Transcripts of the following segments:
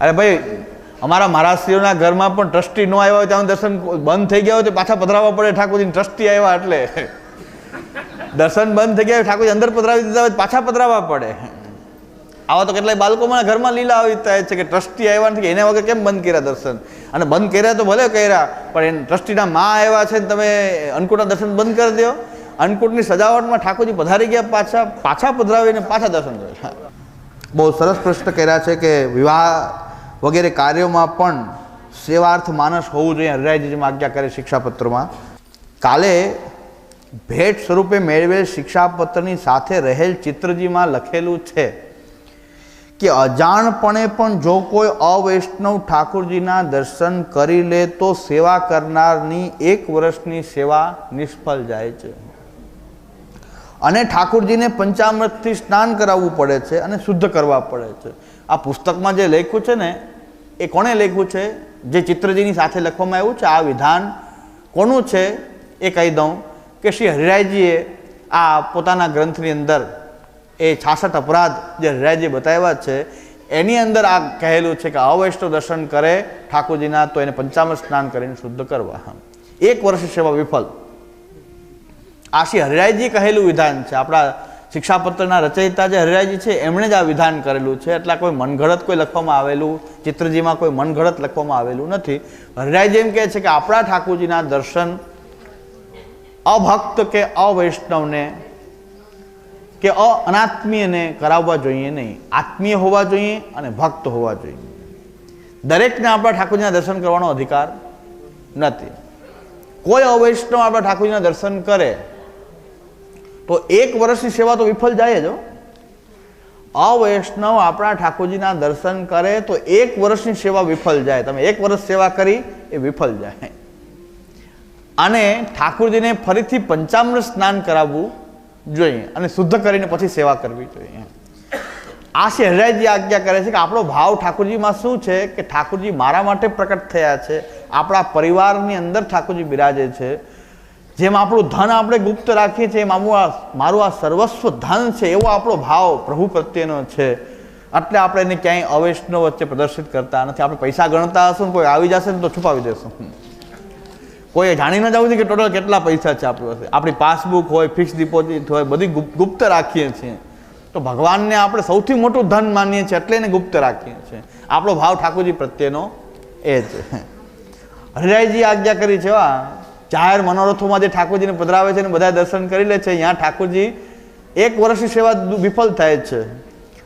અરે ભાઈ, અમારા મહારાષ્ટ્રીઓના ઘરમાં પણ ટ્રસ્ટી ન આવ્યા હોય ત્યાં દર્શન બંધ થઈ ગયા હોય તો પાછા પધરાવવા પડે. ઠાકોરજી ટ્રસ્ટી આવ્યા એટલે. દર્શન બંધ થઈ ગયા ઠાકોરજી અંદર પધરાવી દીધા હોય પાછા પધરાવવા પડે. આવા તો કેટલાય બાળકોમાં ઘરમાં લીલા આવી થાય છે કે ટ્રસ્ટી આવ્યા નથી એના વગર કેમ બંધ કર્યા દર્શન? અને બંધ કર્યા તો ભલે કર્યા, પણ ટ્રસ્ટીના મા આવ્યા છે ને તમે અન્નકૂટના દર્શન બંધ કરી દો. અન્નકૂટની સજાવટમાં ઠાકોરજી પધારી ગયા, પાછા પાછા પધરાવીને પાછા દર્શન કર્યા બહુ સરસ પ્રશ્ન કર્યા છે કે વિવાહ વગેરે કાર્યોમાં પણ સેવાર્થ માનસ હોવું જોઈએ હરિરાયજીમાં આજ્ઞા કરે શિક્ષાપત્રમાં. કાલે ભેટ સ્વરૂપે મેળવેલ શિક્ષાપત્રની સાથે રહેલ ચિત્રજીમાં લખેલું છે કે અજાણપણે પણ જો કોઈ અવૈષ્ણવ ઠાકોરજીના દર્શન કરી લે તો સેવા કરનારની એક વર્ષની સેવા નિષ્ફળ જાય છે. અને ઠાકુરજીને પંચામૃતથી સ્નાન કરાવવું પડે છે અને શુદ્ધ કરવા પડે છે. આ પુસ્તકમાં જે લખ્યું છે ને, એ કોણે લખ્યું છે? જે ચિત્રજીની સાથે લખવામાં આવ્યું છે, આ વિધાન કોનું છે? એ કહી દઉં કે શ્રી હરિરાયજીએ આ પોતાના ગ્રંથની અંદર એ છાસઠ અપરાધ જે હરિરાયજીએ બતાવ્યા છે, એની અંદર આ કહેલું છે કે અવૈષ્ણવ દર્શન કરે ઠાકોરજીના, તો એને પંચામૃત સ્નાન કરીને શુદ્ધ કરવા. એક વર્ષ સેવા વિફળ આ શ્રી હરિરાયજી કહેલું વિધાન છે. આપણા શિક્ષાપત્રના રચયિતા જે હરિરાયજી છે, એમણે જ આ વિધાન કરેલું છે. એટલે કોઈ મનગઢત કોઈ લખવામાં આવેલું, ચિત્રજીમાં કોઈ મનઘડત લખવામાં આવેલું નથી. હરિરાયજી એમ કહે છે કે આપણા ઠાકોરજીના દર્શન અભક્ત કે અવૈષ્ણવને કે અનાત્મીયને કરાવવા જોઈએ નહીં. આત્મીય હોવા જોઈએ અને ભક્ત હોવા જોઈએ. દરેકને આપણા ઠાકોરજીના દર્શન કરવાનો અધિકાર નથી. કોઈ અવૈષ્ણવ આપણા ઠાકોરજીના દર્શન કરે તો એક વર્ષની સેવા તો વિફળ જાય જ અવૈષ્ણવ આપણા ઠાકોરજીના દર્શન કરે તો એક વર્ષની સેવા વિફળ જાય. તમે એક વર્ષ સેવા કરી એ વિફળ જાય. અને ઠાકોરજીને ફરીથી પંચામૃત સ્નાન કરાવવું જોઈએ અને શુદ્ધ કરીને પછી સેવા કરવી જોઈએ. આ શહેરાજી આજ્ઞા કરે છે કે આપણો ભાવ ઠાકોરજીમાં શું છે કે ઠાકોરજી મારા માટે પ્રકટ થયા છે. આપણા પરિવારની અંદર ઠાકોરજી બિરાજે છે. જેમ આપણું ધન આપણે ગુપ્ત રાખીએ છીએ, એમ આપણું આ મારું આ સર્વસ્વ ધન છે, એવો આપણો ભાવ પ્રભુ પ્રત્યેનો છે. એટલે આપણે એને ક્યાંય અવૈષ્ણવ વચ્ચે પ્રદર્શિત કરતા નથી. આપણે પૈસા ગણતા હશું કોઈ આવી જશે ને તો છુપાવી દેશું. કોઈ જાણી ન જવું કે ટોટલ કેટલા પૈસા છે આપણી પાસે. આપણી પાસબુક હોય, ફિક્સ ડિપોઝિટ હોય, બધી ગુપ- ગુપ્ત રાખીએ છીએ. તો ભગવાનને આપણે સૌથી મોટું ધન માનીએ છીએ એટલે એને ગુપ્ત રાખીએ છીએ. આપણો ભાવ ઠાકોરજી પ્રત્યેનો એ છે. હરિરાયજી આજ્ઞા કરી છે વા જાહેર મનોરથોમાં જે ઠાકોરજીને પધરાવે છે અને બધા દર્શન કરી લે છે. ત્યાં ઠાકોરજી એક વર્ષની સેવા વિફલ થાય છે.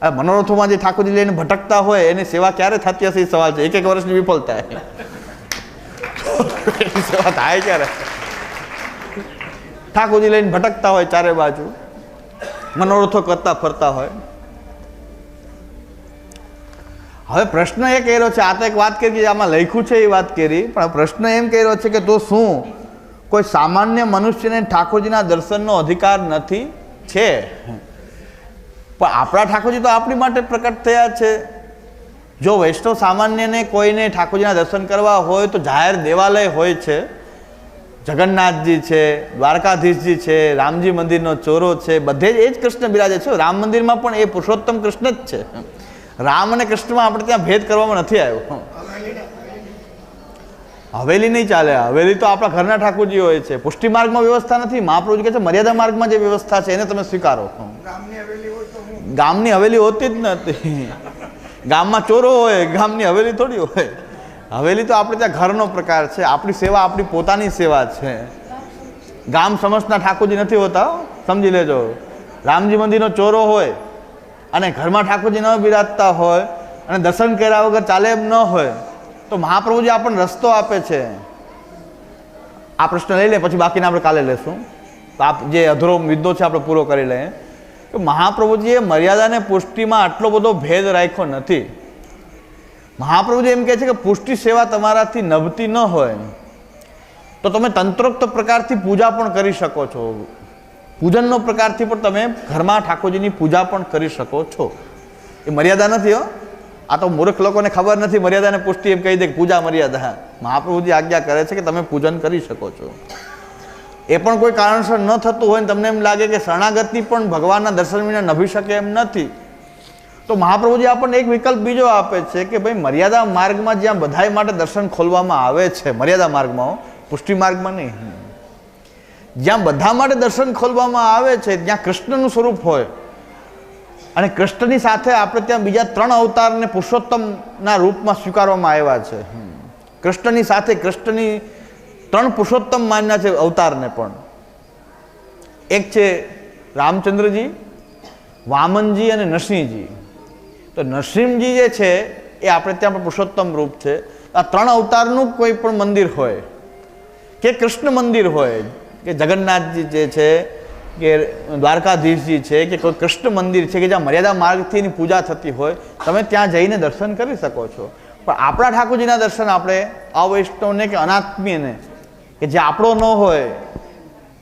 આ મનોરથોમાં જે ઠાકોરજી લઈને ભટકતા હોય, એની સેવા ક્યારે થતી હશે એ સવાલ છે. એક એક વર્ષની વિફળ થાય. સેવા થાય ક્યારે? ઠાકોરજી લઈને ભટકતા હોય ચારે બાજુ. મનોરથો કરતા ફરતા હોય. હવે પ્રશ્ન એ કર્યો છે, આ તો એક વાત કરી કે આમાં લખ્યું છે એ વાત કરી, પણ પ્રશ્ન એમ કર્યો છે કે તો શું? કોઈ સામાન્ય મનુષ્યને ઠાકોરજીના દર્શનનો અધિકાર નથી? છે. પણ આપણા ઠાકોરજી તો આપણી માટે પ્રકટ થયા છે. જો વૈષ્ણવ સામાન્યને કોઈને ઠાકોરજીના દર્શન કરવા હોય તો જાહેર દેવાલય હોય છે. જગન્નાથજી છે, દ્વારકાધીશજી છે, રામજી મંદિરનો ચોરો છે, બધે જ એ જ કૃષ્ણ બિરાજે છે. રામ મંદિરમાં પણ એ પુરુષોત્તમ કૃષ્ણ જ છે. રામ અને કૃષ્ણમાં આપણે ત્યાં ભેદ કરવામાં નથી આવ્યો. હવેલી નહીં ચાલે. હવેલી તો આપણા ઘરના ઠાકોરજી હોય છે. પુષ્ટિ માર્ગમાં વ્યવસ્થા નથી. મહાપ્રભુજી કહે છે મર્યાદા માર્ગમાં જે વ્યવસ્થા છે એને તમે સ્વીકારો. ગામની હવેલી હોતી જ નથી. ગામમાં ચોરો હોય ગામની હવેલી થોડી હોય. હવેલી તો આપણે ત્યાં ઘરનો પ્રકાર છે. આપણી સેવા આપણી પોતાની સેવા છે. ગામ સમજના ઠાકોરજી નથી હોતા સમજી લેજો. રામજી મંદિરનો ચોરો હોય અને ઘરમાં ઠાકોરજી ન બિરાજતા હોય અને દર્શન કર્યા વગર ચાલે એમ ન હોય તો મહાપ્રભુજી આપણને રસ્તો આપે છે. આ પ્રશ્ન લઈ લે, પછી બાકીના આપણે કાલે લેશું. તો આપ જે અધૂરો મુદ્દો છે, આપણે પૂરો કરી લઈએ. કે મહાપ્રભુજીએ મર્યાદાને પુષ્ટિમાં આટલો બધો ભેદ રાખ્યો નથી. મહાપ્રભુજી એમ કહે છે કે પુષ્ટિ સેવા તમારાથી નભતી ન હોય. તો તમે તંત્રોક્ત પ્રકારથી પૂજા પણ કરી શકો છો. પૂજનનો પ્રકારથી પણ તમે ઘરમાં ઠાકોરજીની પૂજા પણ કરી શકો છો. એ મર્યાદા નથી હો. આ તો મૂર્ખ લોકોને ખબર નથી, મર્યાદાને પુષ્ટિ એમ કહી દે પૂજા મર્યાદા મહાપ્રભુજી આજ્ઞા કરે છે કે તમે પૂજન કરી શકો છો. એ પણ કોઈ કારણસર ન થતું હોય ને તમને એમ લાગે કે શરણાગતિ પણ ભગવાનના દર્શન વિના નભી શકે એમ નથી. તો મહાપ્રભુજી આપણને એક વિકલ્પ બીજો આપે છે કે ભાઈ, મર્યાદા માર્ગમાં જ્યાં બધાય માટે દર્શન ખોલવામાં આવે છે, મર્યાદા માર્ગમાં પુષ્ટિ માર્ગમાં નહીં. જ્યાં બધા માટે દર્શન ખોલવામાં આવે છે જ્યાં કૃષ્ણનું સ્વરૂપ હોય અને કૃષ્ણની સાથે આપણે ત્યાં બીજા ત્રણ અવતારને પુરુષોત્તમના રૂપમાં સ્વીકારવામાં આવ્યા છે. કૃષ્ણની સાથે કૃષ્ણની ત્રણ પુરુષોત્તમ માન્યા છે અવતારને પણ. એક છે રામચંદ્રજી, વામનજી અને નરસિંહજી. તો નરસિંહજી જે છે એ આપણે ત્યાં પણ પુરુષોત્તમ રૂપ છે. આ ત્રણ અવતારનું કોઈ પણ મંદિર હોય, કે કૃષ્ણ મંદિર હોય, કે જગન્નાથજી જે છે કે દ્વારકાધીશજી છે કે કોઈ કૃષ્ણ મંદિર છે કે જ્યાં મર્યાદા માર્ગથી પૂજા થતી હોય, તમે ત્યાં જઈને દર્શન કરી શકો છો. પણ આપણા ઠાકોરજીના દર્શન આપણે અવૈષ્ણવને કે અનાત્મીયને, કે જે આપણો ન હોય,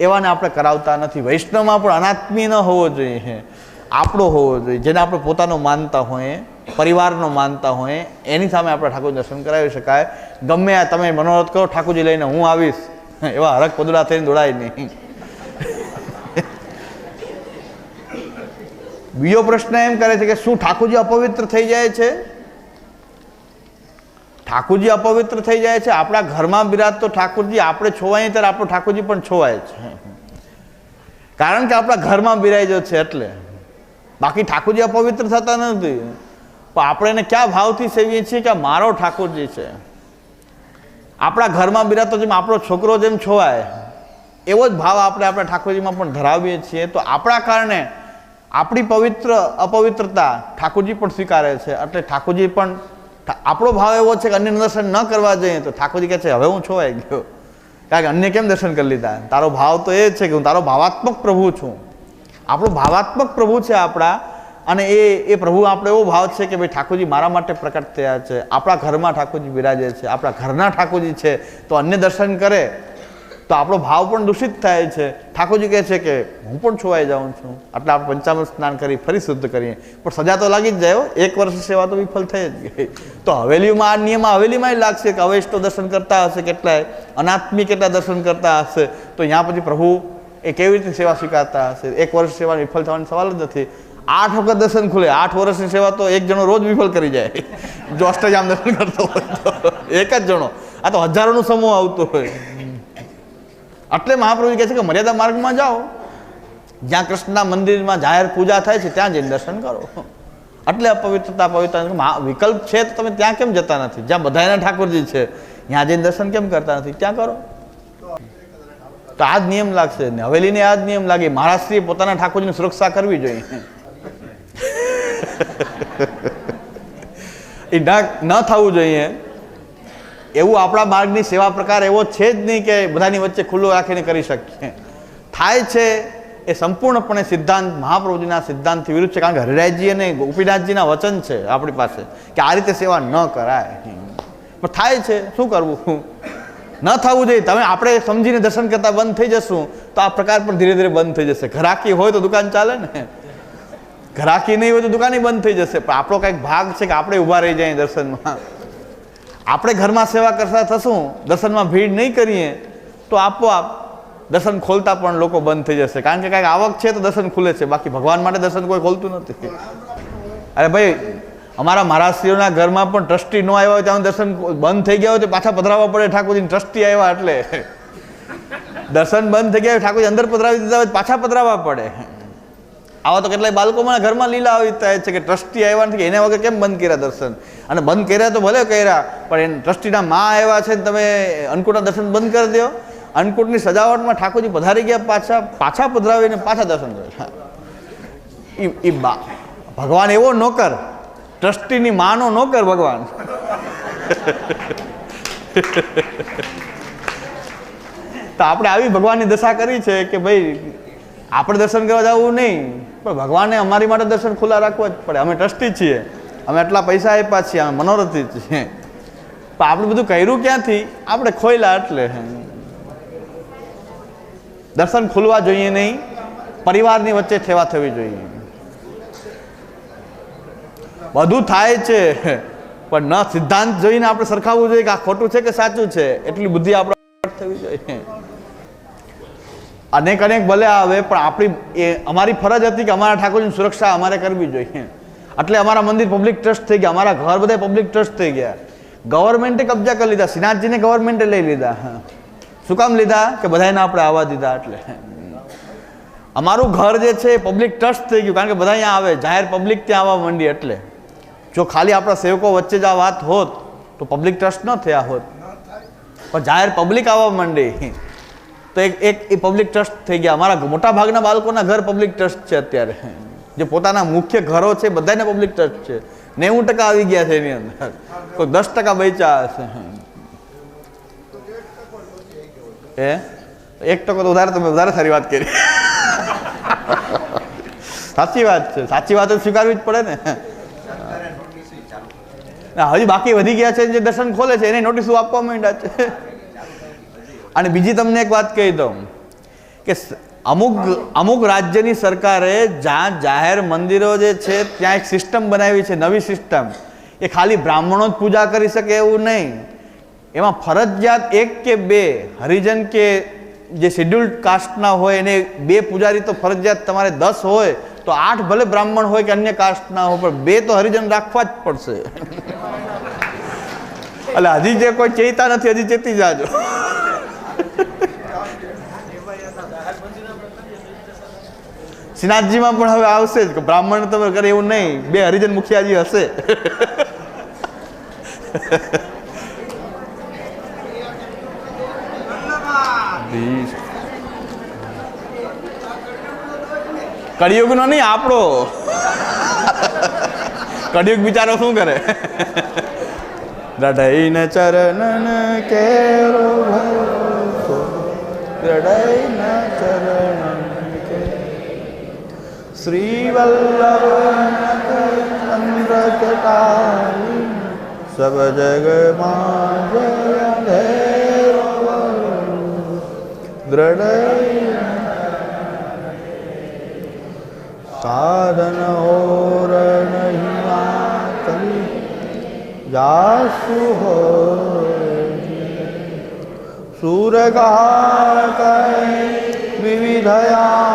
એવાને આપણે કરાવતા નથી. વૈષ્ણવમાં પણ અનાત્મીય ન હોવો જોઈએ. આપણો હોવો જોઈએ. જેને આપણે પોતાનો માનતા હોઈએ પરિવારનો માનતા હોઈએ એની સામે આપણે ઠાકોર દર્શન કરાવી શકાય. ગમે આ તમે મનોરથ કરો, ઠાકોરજી લઈને હું આવીશ. એવા હરક પદુડા થઈને દોડાય નહીં. બીજો પ્રશ્ન એમ કરે છે કે શું ઠાકોરજી અપવિત્ર થઈ જાય છે? ઠાકોરજી અપવિત્ર થઈ જાય છે? આપણા ઘરમાં બિરાજતો ઠાકોરજી, આપણે છોવાઈએ ત્યારે આપણો ઠાકોરજી પણ છોવાય છે. કારણ કે આપણા ઘરમાં બિરાજો છે એટલે. બાકી ઠાકોરજી અપવિત્ર થતા નથી. પણ આપણે એને ક્યાં ભાવથી સેવીએ છીએ કે મારો ઠાકોરજી છે? આપણા ઘરમાં બિરાતો જેમ આપણો છોકરો જેમ છોવાય, એવો જ ભાવ આપણે આપણા ઠાકોરજીમાં પણ ધરાવીએ છીએ. તો આપણા કારણે આપણી પવિત્ર, અપવિત્રતા ઠાકોરજી પણ સ્વીકારે છે. એટલે ઠાકોરજી પણ આપણો ભાવ એવો છે કે અન્ય દર્શન ન કરવા જઈએ તો ઠાકોરજી કહે છે, હવે હું છોવાઈ ગયો. કારણ કે અન્ય કેમ દર્શન કરી લીધા? તારો ભાવ તો એ જ છે કે હું તારો ભાવાત્મક પ્રભુ છું. આપણો ભાવાત્મક પ્રભુ છે આપણા અને એ એ પ્રભુ આપણો એવો ભાવ છે કે ભાઈ ઠાકોરજી મારા માટે પ્રકટ થયા છે. આપણા ઘરમાં ઠાકોરજી બિરાજે છે. આપણા ઘરના ઠાકોરજી છે. તો અન્ય દર્શન કરે. તો આપણો ભાવ પણ દૂષિત થાય છે. ઠાકોરજી કહે છે કે હું પણ છોવાઈ જાઉં છું. આટલા આપણે પંચામૃત સ્નાન કરી ફરી શુદ્ધ કરીએ. પણ સજા તો લાગી જ જાય એક વર્ષ સેવા તો વિફળ થઈ જ ગઈ. તો હવેલીમાં, આ નિયમ હવેલીમાં લાગશે કે અવૈષ્ણવ દર્શન કરતા હશે કેટલાય, અનાત્મી કેટલા દર્શન કરતા હશે. તો ત્યાં પછી પ્રભુ એ કેવી રીતે સેવા સ્વીકારતા હશે? એક વર્ષ સેવા વિફળ થવાનો સવાલ જ નથી. આઠ વખત દર્શન ખુલે. આઠ વર્ષની સેવા તો એક જણો રોજ વિફળ કરી જાય. જો અષ્ટજામ દર્શન કરતો હોય તો. એક જ જણો. આ તો હજારોનો સમૂહ આવતો હોય. એટલે મહાપ્રભુ કહે છે કે મર્યાદા માર્ગમાં જાઓ. જ્યાં કૃષ્ણના મંદિરમાં જાહેર પૂજા થાય છે, ત્યાં જઈને દર્શન કરો. એટલે અપવિત્રતા પવિત્ર મહા- વિકલ્પ છે તો તમે ત્યાં કેમ જતા નથી? જ્યાં બધાના ઠાકોરજી છે, ત્યાં જઈને દર્શન કેમ કરતા નથી? ત્યાં કરો. તો આ જ નિયમ લાગશે ને. હવેલીને આ જ નિયમ લાગે. મહારાષ્ટ્રીએ પોતાના ઠાકોરજીની સુરક્ષા કરવી જોઈએ. એ ન થવું જોઈએ. એવું આપણા માર્ગની સેવા પ્રકાર એવો છે જ નહીં કે બધાની વચ્ચે ખુલ્લો રાખીને કરી શકીએ. થાય છે એ સંપૂર્ણપણે સિદ્ધાંત, મહાપ્રભુજીના સિદ્ધાંતથી વિરુદ્ધ છે. કારણ કે હરિરાજજી અને ગોપીનાથજીના વચન છે આપણી પાસે, કે આ રીતે સેવા ન કરાય. પણ થાય છે, શું કરવું? ન થવું જોઈએ. તમે આપણે સમજીને દર્શન કરતા બંધ થઈ જશું, તો આ પ્રકાર પણ ધીરે ધીરે બંધ થઈ જશે. ઘરાકી હોય તો દુકાન ચાલે ને? ઘરાકી નહીં હોય તો દુકાને બંધ થઈ જશે. પણ આપણો કંઈક ભાગ છે કે આપણે ઊભા રહી જાય દર્શનમાં. આપણે ઘરમાં સેવા કરતા થશું, દર્શનમાં ભીડ નહીં કરીએ, તો આપોઆપ દર્શન ખોલતા પણ લોકો બંધ થઈ જશે. કારણ કે કાંઈક આવક છે તો દર્શન ખુલે છે. બાકી ભગવાન માટે દર્શન કોઈ ખોલતું નથી. અરે ભાઈ, અમારા મહારાષ્ટ્રીઓના ઘરમાં પણ ટ્રસ્ટી ન આવ્યા હોય ત્યાં દર્શન બંધ થઈ ગયા હોય તો પાછા પધરાવવા પડે. ઠાકોરજી ટ્રસ્ટી આવ્યા એટલે. દર્શન બંધ થઈ ગયા ઠાકોરજી અંદર પધરાવી દીધા હોય પાછા પધરાવવા પડે. આવા તો કેટલાય બાળકોમાં ઘરમાં લીલા આવી થાય છે કે ટ્રસ્ટી આવ્યા નથી, એના વગર કેમ બંધ કર્યા દર્શન? અને બંધ કર્યા તો ભલે કર્યા, પણ એને ટ્રસ્ટીના માં આવ્યા છે ને તમે અન્નકૂટના દર્શન બંધ કરી દો. અન્નકૂટની સજાવટમાં ઠાકોરજી પધારી ગયા પાછા પાછા પધરાવીને પાછા દર્શન કર્યા ઈ બા, ભગવાન એવો નોકર ટ્રસ્ટીની માનો નોકર ભગવાન. તો આપણે આવી ભગવાનની દશા કરી છે કે ભાઈ આપણે દર્શન કરવા જવું નહીં, પણ ભગવાને અમારી માટે દર્શન ખુલ્લા રાખવા જ પડે. અમે ટ્રસ્ટી છીએ. અમે એટલા પૈસા આપ્યા છીએ, અમે મનોરથી છીએ. પણ આપણે બધું કર્યું ક્યાંથી? આપણે ખોયલા એટલે. દર્શન ખુલવા જોઈએ નહીં, પરિવારની વચ્ચે ઠેવા થવી જોઈએ. બધું થાય છે, પણ ન સિદ્ધાંત જોઈને આપણે સરખાવવું જોઈએ કે આ ખોટું છે કે સાચું છે? એટલી બુદ્ધિ આપણે થવી જોઈએ. અનેક અનેક ભલે આવે, પણ આપણી એ અમારી ફરજ હતી કે અમારા ઠાકોરજીની સુરક્ષા અમારે કરવી જોઈએ. એટલે અમારા મંદિર પબ્લિક ટ્રસ્ટ થઈ ગયા, અમારા ઘર બધા પબ્લિક ટ્રસ્ટ થઈ ગયા. ગવર્મેન્ટે કબજા કરી લીધા શ્રીનાથજીને ગવર્મેન્ટે લઈ લીધા. શું કામ લીધા? કે બધાને આપણે આવવા દીધા એટલે. અમારું ઘર જે છે એ પબ્લિક ટ્રસ્ટ થઈ ગયું, કારણ કે બધા અહીંયા આવે, જાહેર પબ્લિક ત્યાં આવવા માંડી એટલે. જો ખાલી આપણા સેવકો વચ્ચે જ આ વાત હોત, તો પબ્લિક ટ્રસ્ટ ન થયા હોત. પણ જાહેર પબ્લિક આવવા માંડી. તો એક એક એ પબ્લિક ટ્રસ્ટ થઈ ગયા. અમારા મોટા ભાગના બાળકોના ઘર પબ્લિક ટ્રસ્ટ છે અત્યારે. જે પોતાના મુખ્ય ઘરો છે, બધાને પબ્લિક ટ્રસ્ટ છે. નેવું ટકા આવી ગયા છે એની અંદર. કોઈ દસ ટકા બચ્યા હશે. એ એક ટકો તો વધારે તમે વધારે સારી વાત કરી. સાચી વાત છે. સાચી વાત તો સ્વીકારવી જ પડે ને. હજી બાકી વધી ગયા છે જે દર્શન ખોલે છે, એને નોટિસો આપવા માંડ્યા છે. અને બીજી તમને એક વાત કહી દઉં કે અમુક અમુક રાજ્યની સરકારે જ્યાં જાહેર મંદિરો જે છે, ત્યાં એક સિસ્ટમ બનાવી છે, નવી સિસ્ટમ. એ ખાલી બ્રાહ્મણો જ પૂજા કરી શકે એવું નહીં. એમાં ફરજિયાત એક કે બે હરિજન કે જે શેડ્યુલ્ડ કાસ્ટના હોય, એને બે પૂજારી તો ફરજિયાત તમારે દસ હોય, તો આઠ ભલે બ્રાહ્મણ હોય કે અન્ય કાસ્ટના હોય, પણ બે તો હરિજન રાખવા જ પડશે. એટલે હજી જે કોઈ ચેતા નથી, હજી ચેતી જાજો. શ્રીનાથજીમાં પણ હવે આવશે જ. બ્રાહ્મણ તમે કરે એવું નહીં. બે હરિજન મુખિયાજી હશે. કળિયુગનો નહીં, આપણો. કળિયુગ બિચારો શું કરે? રડાઈને ચરણ કેરો રડઈને ચરણ શ્રી વલ્લભ ચંદ્ર જટાઈ સબ જગમાં જય દ્રઢ સાધન ઓર નહીં જાસુ હો સુરગા વિવિધયાધર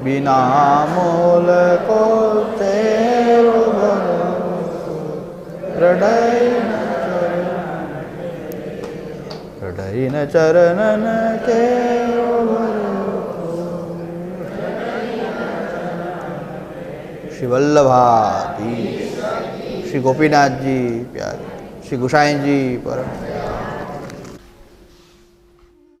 બિના મોલ કો તેરો ભરોસો હૃદય ન ચરણ કેરો શ્રી વલ્લભાધીશ શ્રી ગોપીનાથજી પ્યારે શ્રી ગુસાઈજી પરમ